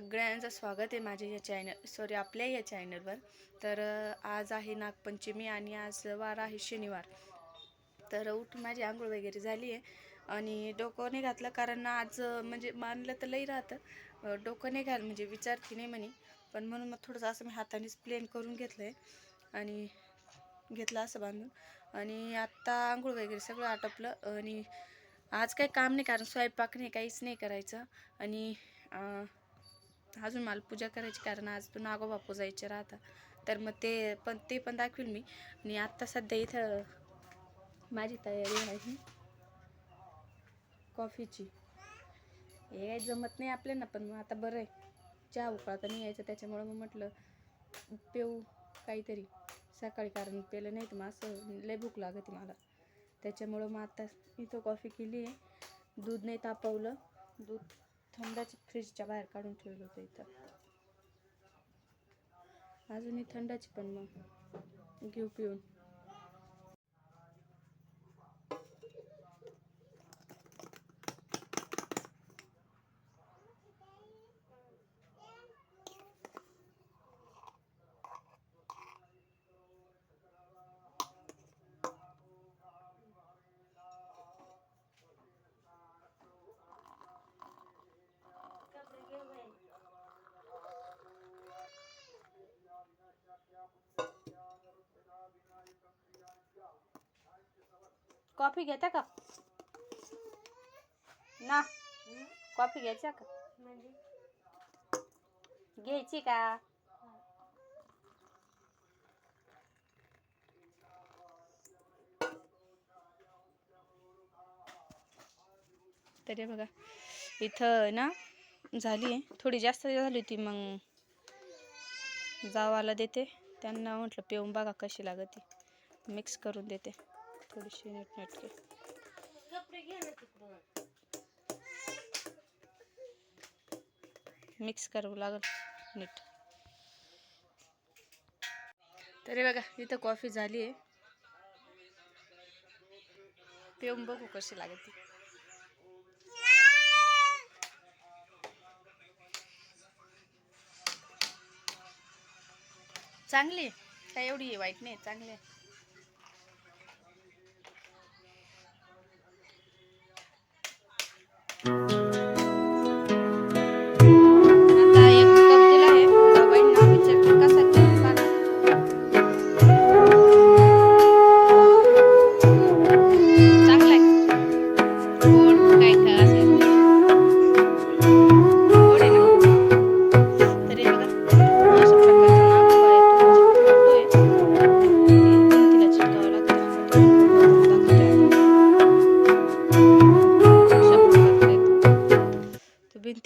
सगळ्यांचं स्वागत आहे माझ्या या चॅनल सॉरी आपल्या या चॅनलवर तर आज आहे नागपंचमी आणि आज वार आहे शनिवार. तर उठून माझी आंघोळ वगैरे झाली आहे. आणि डोकं नाही घातलं कारण आज म्हणजे मानलं तर लई राहतं. डोकं नाही घाल म्हणजे विचारते नाही म्हणे. पण म्हणून मग थोडंसं असं मी हातानेच प्लेन करून घेतलं आहे आणि घेतलं असं बांधून. आणि आत्ता आंघोळ वगैरे सगळं आटपलं. आणि आज काही काम नाही कारण स्वयंपाक नाही काहीच नाही करायचं. आणि अजून मला पूजा करायची कारण आज तू नागोबा पूजायचे राहता. तर मग ते पण ते पण दाखवील मी. आणि आत्ता सध्या इथं माझी तयारी आहे. कॉफीची. हे काही जमत नाही आपल्याला पण मग आता बरं आहे. चहा उकळता नाही यायचं त्याच्यामुळं मग म्हटलं पेऊ काहीतरी. सकाळी कारण पेलं नाही तर मग असं लय भूक लागते मला. त्याच्यामुळं मग आता इथं कॉफी केली आहे. दूध नाही तापवलं. दूध थंडाची फ्रीजच्या बाहेर काढून ठेवलं होतं इथं. अजूनही थंडाची पण मग. घेऊ पिऊन. कॉफी घेता का? ना. कॉफी घ्यायचा का? घ्यायची का? तरी बघा इथं ना झाली आहे. थोडी जास्त झाली होती मग जावाला देते. त्यांना म्हटलं पिऊन बघा कशी लागते. मिक्स करून देते. थोडीशी नीट नेटके मिक्स करावं लागल नीट. तरी बघा इथं कॉफी झाली आहे पिऊन बघू कशी लागते चांगली काय एवढी वाईट नाही चांगली आहे.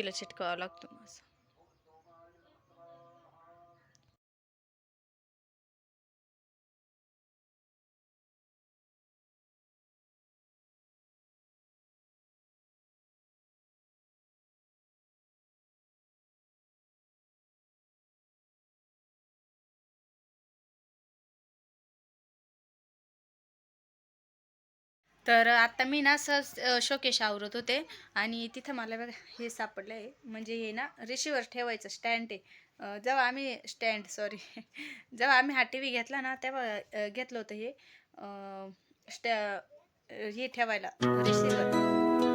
तिला चिटकावा लागतो माझा तर आता मी ना सहज शोकेश आवरत होते. आणि तिथं मला बघा हे सापडलं आहे. म्हणजे हे ना रेशीवर ठेवायचं स्टँड आहे. जेव्हा आम्ही स्टँड सॉरी जेव्हा आम्ही हा टी व्ही घेतला ना तेव्हा घेतलं होतं हे. स्टॅ हे ठेवायला रेशीवर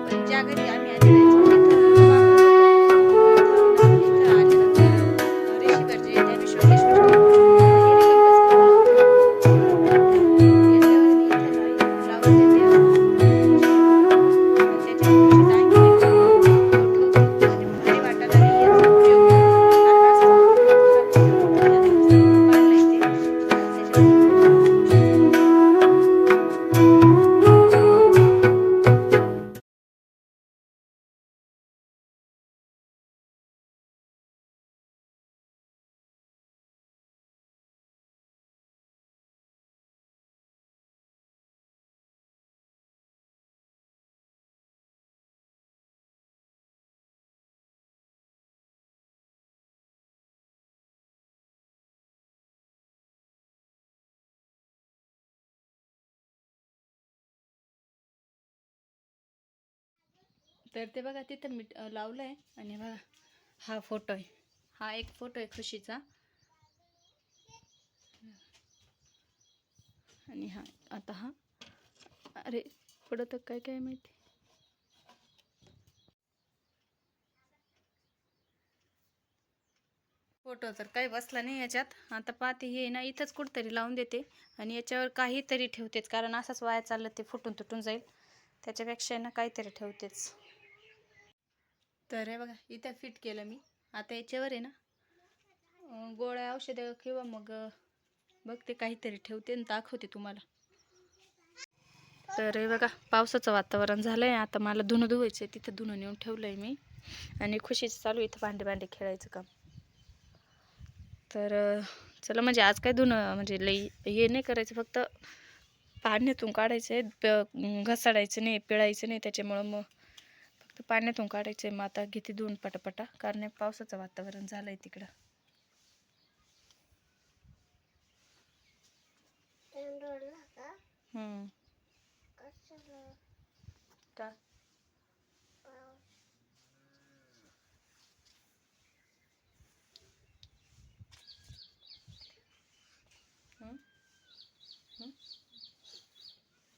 पण ज्या घरी आम्ही तर ते बघा तिथं मी लावलं आहे आणि बघा हा फोटो आहे. हा एक फोटो आहे खुशीचा. आणि हा आता हा. अरे पुढं तर काय काय माहिती? फोटो तर काही बसला नाही याच्यात आता पाहते हे ना इथंच कुठतरी लावून देते. आणि याच्यावर काहीतरी ठेवतेच कारण असंच वाया चाललं ते फुटून तुटून जाईल. त्याच्यापेक्षा ना काहीतरी ठेवतेच. तर हे बघा इथं फिट केलं मी. आता याच्यावर आहे ना गोळ्या औषधं किंवा मग बघते काहीतरी ठेवते आणि दाखवते तुम्हाला. तर हे बघा पावसाचं वातावरण झालं आहे आता मला धुणं धुवायचं आहे. तिथं धुणं नेऊन ठेवलं आहे मी. आणि खुशीचं चालू आहे इथं भांडे भांडे खेळायचं काम. तर चला म्हणजे आज काय धुणं म्हणजे लई हे नाही करायचं फक्त पाण्यातून काढायचं आहे प घसाडायचं नाही पिळायचं नाही त्याच्यामुळं मग तर पाण्यातून काढायचं आहे मग आता घेते दोन पटापटा कारण पावसाचं वातावरण झालं आहे तिकडं का?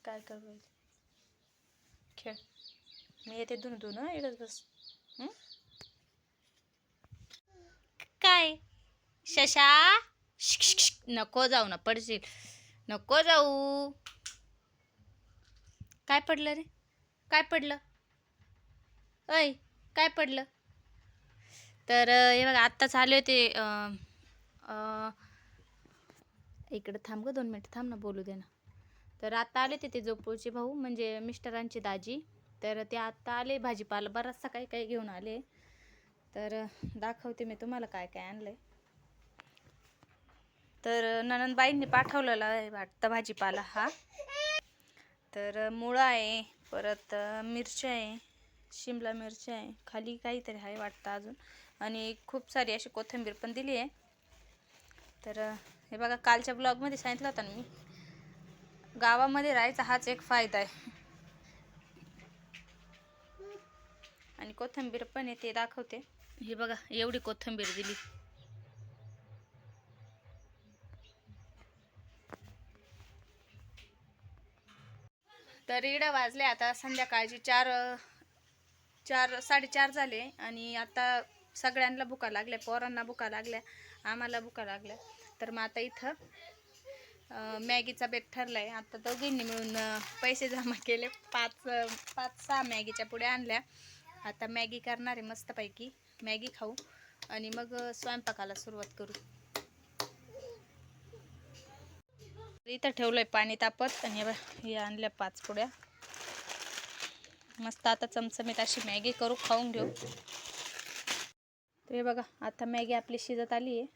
काय करू खेळ. म्हणजे मी येते धुन धुन इकडंच बस. काय? शशा? शिक, शिक, शिक. नको जाऊ ना पडशील. नको जाऊ. काय पडलं रे? काय पडलं? ऐ काय पडलं? तर हे बघा आत्ताच आले होते इकडं थांब ग दोन मिनटं थांब ना बोलू दे ना. तर आता आले होते ते जोपूरचे भाऊ म्हणजे मिस्टरांची दाजी. तर ते आत्ता आले भाजीपाला बराचसा काही काही घेऊन आले. तर दाखवते मी तुम्हाला काय काय आणलंय. तर ननंदबाईंनी पाठवलेला आहे वाटतं भाजीपाला हा. तर मुळा आहे परत मिरची मिरच्या आहे शिमला मिरची आहे खाली काहीतरी आहे वाटतं अजून. आणि खूप सारी अशी कोथिंबीर पण दिली आहे. तर हे बघा कालच्या ब्लॉगमध्ये सांगितलं होतं ना मी गावामध्ये राहायचा हाच एक फायदा आहे. आणि कोथंबीर पण येते ते दाखवते. हे बघा एवढी कोथिंबीर दिली. तर इडं वाजले आता संध्याकाळची चार चार साडेचार झाले आणि आता सगळ्यांना भुका लागल्या पोरांना भुका लागल्या आम्हाला भुका लागल्या. तर मग आता इथं मॅगीचा बेट ठरला आहे आता दोघींनी मिळून पैसे जमा केले. पाच पाच सहा मॅगीच्या पुढे आणल्या. आता मॅगी करणार आहे मस्तपैकी. मॅगी खाऊ. आणि मग स्वयंपाकाला सुरुवात करू. इथं ठेवलंय पाणी तापत आणि हे हे आणल्या पाच पुड्या. मस्त आता चमचमीत अशी मॅगी करू खाऊन घेऊ. तर हे बघा आता मॅगी आपली शिजत आली आहे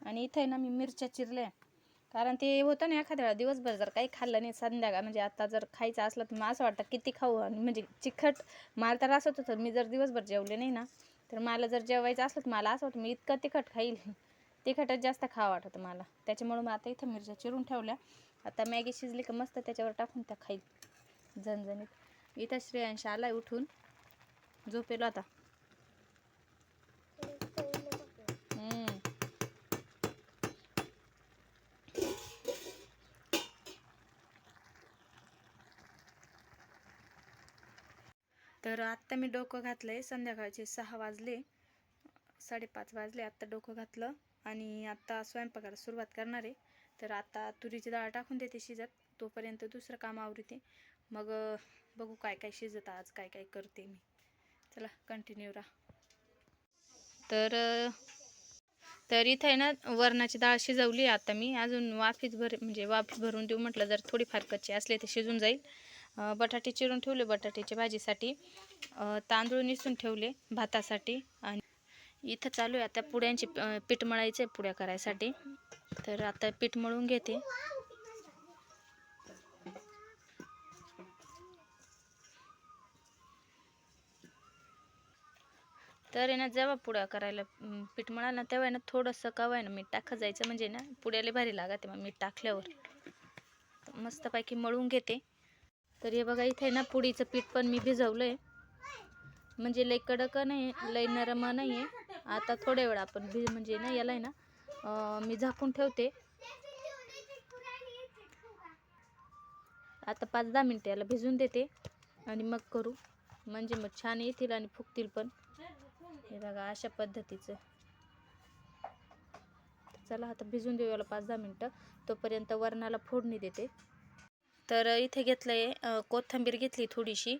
आणि इथं आहे ना मी मिरच्या चिरल्या. कारण ते होतं ना एखाद्या वेळा दिवसभर जर काही खाल्लं नाही संध्याकाळ म्हणजे आता जर खायचं असलं तर मला असं वाटतं किती खाऊ आणि म्हणजे चिखट मला तर असं होतं. मी जर दिवसभर जेवले नाही ना तर मला जर जेवायचं असलं तर मला असं वाटतं मी इतकं तिखट खाईल. तिखटच जास्त खावं वाटतं मला. त्याच्यामुळं मग आता इथं मिरच्या चिरून ठेवल्या. आता मॅगी शिजली का मस्त त्याच्यावर टाकून त्या खाईल. झणझणीत. इथं श्रेयांश आला उठून. झोपेलो आता. तर आत्ता मी डोकं घातलं आहे संध्याकाळचे सहा वाजले साडेपाच वाजले आत्ता डोकं घातलं आणि आत्ता स्वयंपाकाला सुरुवात करणार आहे. तर आता तुरीची डाळ टाकून देते शिजत तोपर्यंत दुसरं काम आवरते. मग बघू काय काय शिजत आज काय काय करते मी. चला कंटिन्यू राहा. तर तर इथं आहे ना वरणाची डाळ शिजवली आता मी. अजून वाफीच भर म्हणजे वाफी भरून देऊ म्हटलं जर थोडीफार कच्ची असले तर शिजून जाईल. बटाटे चिरून ठेवले बटाट्याच्या भाजीसाठी. तांदूळ निसून ठेवले भातासाठी. आणि इथं चालू आहे आता पुड्यांची पीठ मळायचं आहे पुड्या करायसाठी. तर आता पीठ मळून घेते. तर आहे ना जेव्हा पुड्या करायला पीठ मळाला ना तेव्हा आहे ना थोडंसं कवाय आहे ना मीठ टाकत जायचं. म्हणजे ना पुड्याला भारी लागते मग मीठ टाकल्यावर. मस्तपैकी मळून घेते. तर हे बघा इथे आहे ना पुडीचं पीठ पण मी भिजवलं आहे म्हणजे लय कडक नाही आहे लय नरम नाही आहे आता थोड्या वेळ आपण भिज म्हणजे ना याला आहे ना मी झाकून ठेवते. आता पाच दहा मिनटं याला भिजून देते आणि मग करू. म्हणजे मग छान येतील आणि फुगतील पण. हे बघा अशा पद्धतीचं. चला आता भिजून देऊ याला पाच दहा मिनटं. तोपर्यंत वरणाला फोडणी देते. तर इथे घेतलं आहे कोथिंबीर घेतली थोडीशी.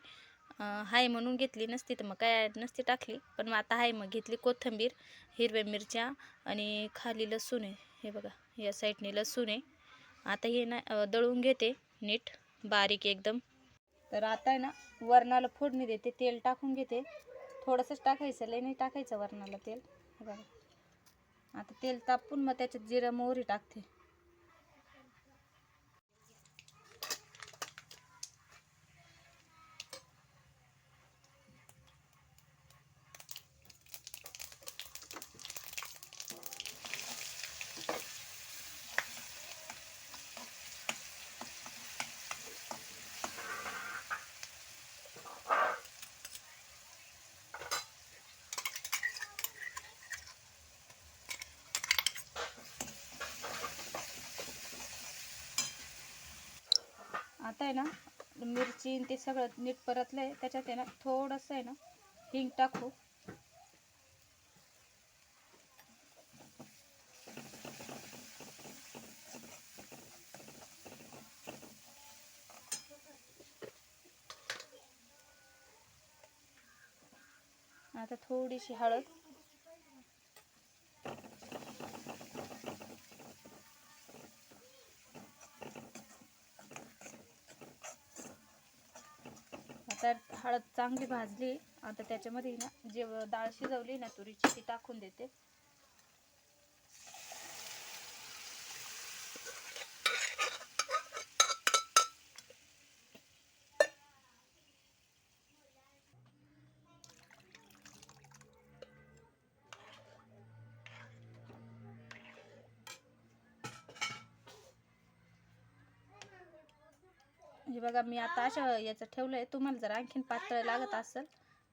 हाय म्हणून घेतली नसती तर मग काय नसती टाकली. पण मग आता हाय मग घेतली कोथिंबीर हिरव्या मिरच्या आणि खाली लसूण आहे. हे बघा या साईडने लसूण आहे. आता हे ना दळून घेते नीट बारीक एकदम. तर आता आहे ना वरणाला फोडणी देते तेल टाकून घेते. थोडंसंच टाकायचं लय नाही टाकायचं वरणाला तेल. बघा. आता तेल तापून मग त्याच्यात जिरा मोहरी टाकते. आता आहे ना मिरची ते सगळं नीट परतलं आहे त्याच्यात आहे ना थोडंसं आहे ना हिंग टाकू. आता थोडीशी हळद आता हळद चांगली भाजली. आता त्याच्यामध्ये ना जे डाळ शिजवली ना तुरीची ती टाकून देते. म्हणजे बघा मी आता अशा याचं ठेवलं आहे तुम्हाला जर आणखीन पातळ लागत असेल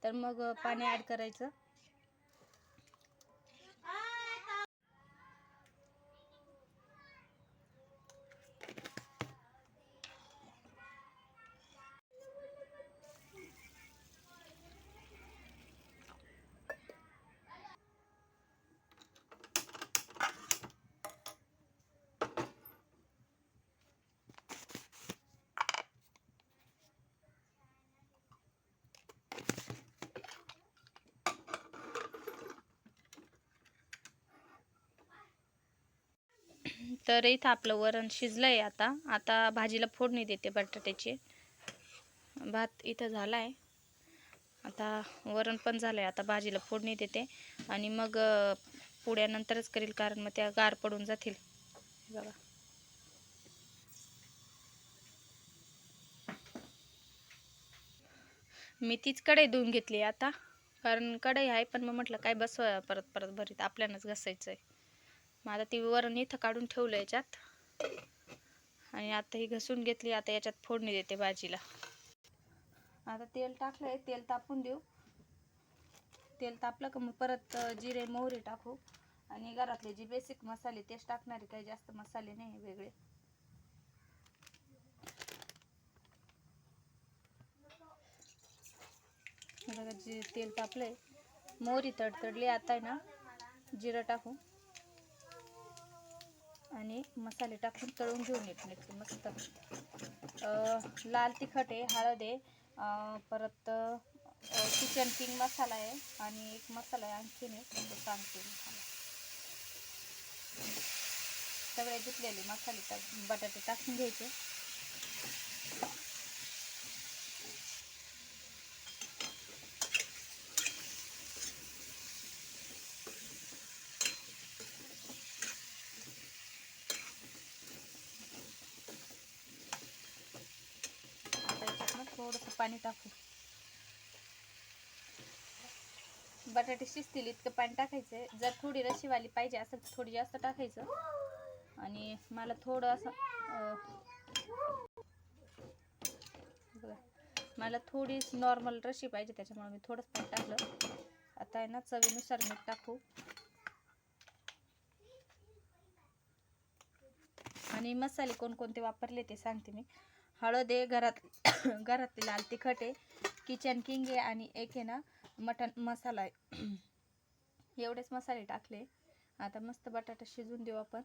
तर मग पाणी ॲड करायचं. तर इथं आपलं वरण शिजलं आहे आता. आता भाजीला फोडणी देते बटाट्याची. भात इथं झाला आहे आता वरण पण झालं आहे आता भाजीला फोडणी देते. आणि मग पुड्यानंतरच करील कारण मग त्या गार पडून जातील. बघा. मी तीच कढई धुवून घेतली आता. कारण कढई आहे पण मग म्हटलं काय बसवा परत परत भरीत. आपल्यालाच घसायचं आहे मग आता ती वरण इथं काढून ठेवलं याच्यात. आणि आता ही घसून घेतली आता याच्यात फोडणी देते भाजीला. आता तेल टाकलंय तेल तापून देऊ. तेल तापलं का मग परत जिरे मोहरी टाकू. आणि घरातले जे बेसिक मसाले तेच टाकणारे काही जास्त मसाले नाही वेगळे. बघा जे तेल तापलंय. मोहरी तडतडली आता आहे ना जिरं टाकू. आणि मसाले टाकून तळून घेऊन येत नाही मस्त. लाल तिखट आहे हळद आहे परत किचन किंग मसाला आहे आणि एक मसाला आहे आणखीन आहे तो सांगते सगळे घेतलेले मसाले टाक बटाटे टाकून घ्यायचे आता याच्यात ना थोडंसं पाणी टाकू. बटाटे शिजतील इतकं पाणी टाकायचं. जर थोडी रशीवाली पाहिजे असेल तर थोडी जास्त टाकायचं. आणि मला थोडं असं बघा. मला थोडीच नॉर्मल रशी पाहिजे त्याच्यामुळे मी थोडंच पाणी टाकलं. आता आहे ना चवीनुसार मीठ टाकू. आणि मसाले कोणकोणते वापरले ते सांगते मी. हळद आहे घरात घरातले लाल तिखट आहे किचन किंग आहे आणि एक आहे ना मटन मसाला आहे. एवढेच मसाले टाकले. आता मस्त बटाटा शिजून देऊ आपण.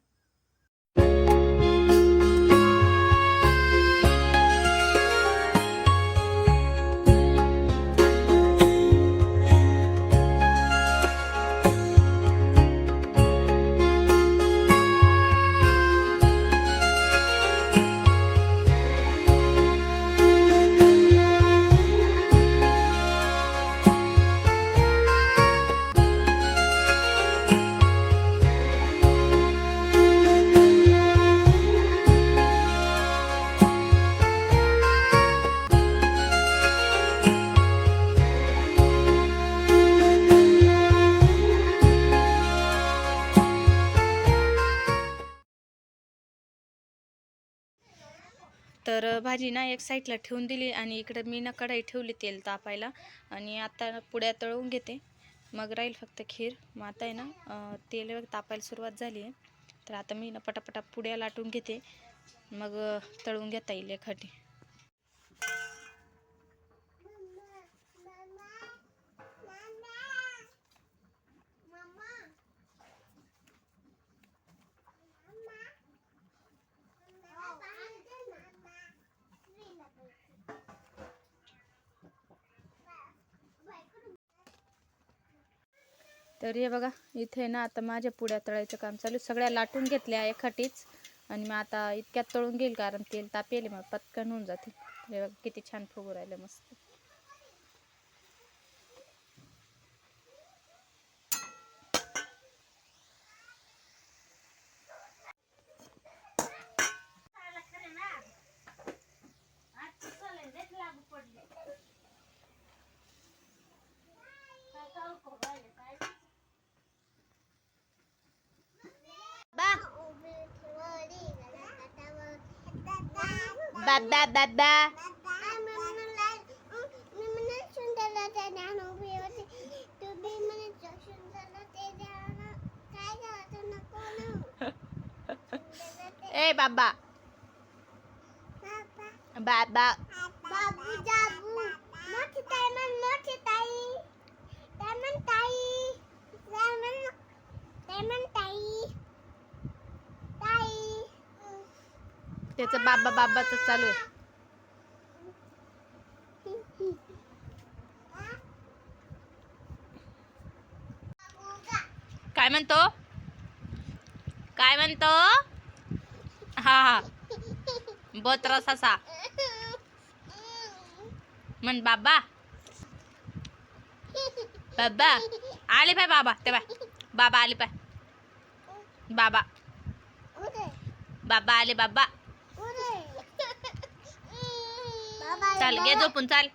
तर भाजी ना एक साईडला ठेवून दिली आणि इकडं मी ना कढाई ठेवली तेल तापायला आणि आता पुड्या तळवून घेते. मग राहील फक्त खीर. मग आता आहे ना तेल तापायला सुरुवात झाली आहे. तर आता मी ना पटापटा पुड्या लाटून घेते. मग तळून घेता येईल एखादी तर हे बघा इथे ना आता माझ्या पुड्या तळायचं काम चालू आहे. सगळ्या लाटून घेतल्या एखाटीच आणि मग आता इतक्यात तळून घेईल कारण तेल तापेल मग पटकन होऊन जाते हे बघा किती छान फुगू राहिलं मस्त. बाबा बाबा ए बाबा बाबा त्याचं बाबा बाबाच चालू आहे. काय म्हणतो? काय म्हणतो? हा हा. बोत्र असा म्हण बाबा. बाबा. आले पाय बाबा. ते बाय. बाबा आले पाय. बाबा. बाबा आले बाबा उदे बाबा चाल घे झोपून चाल.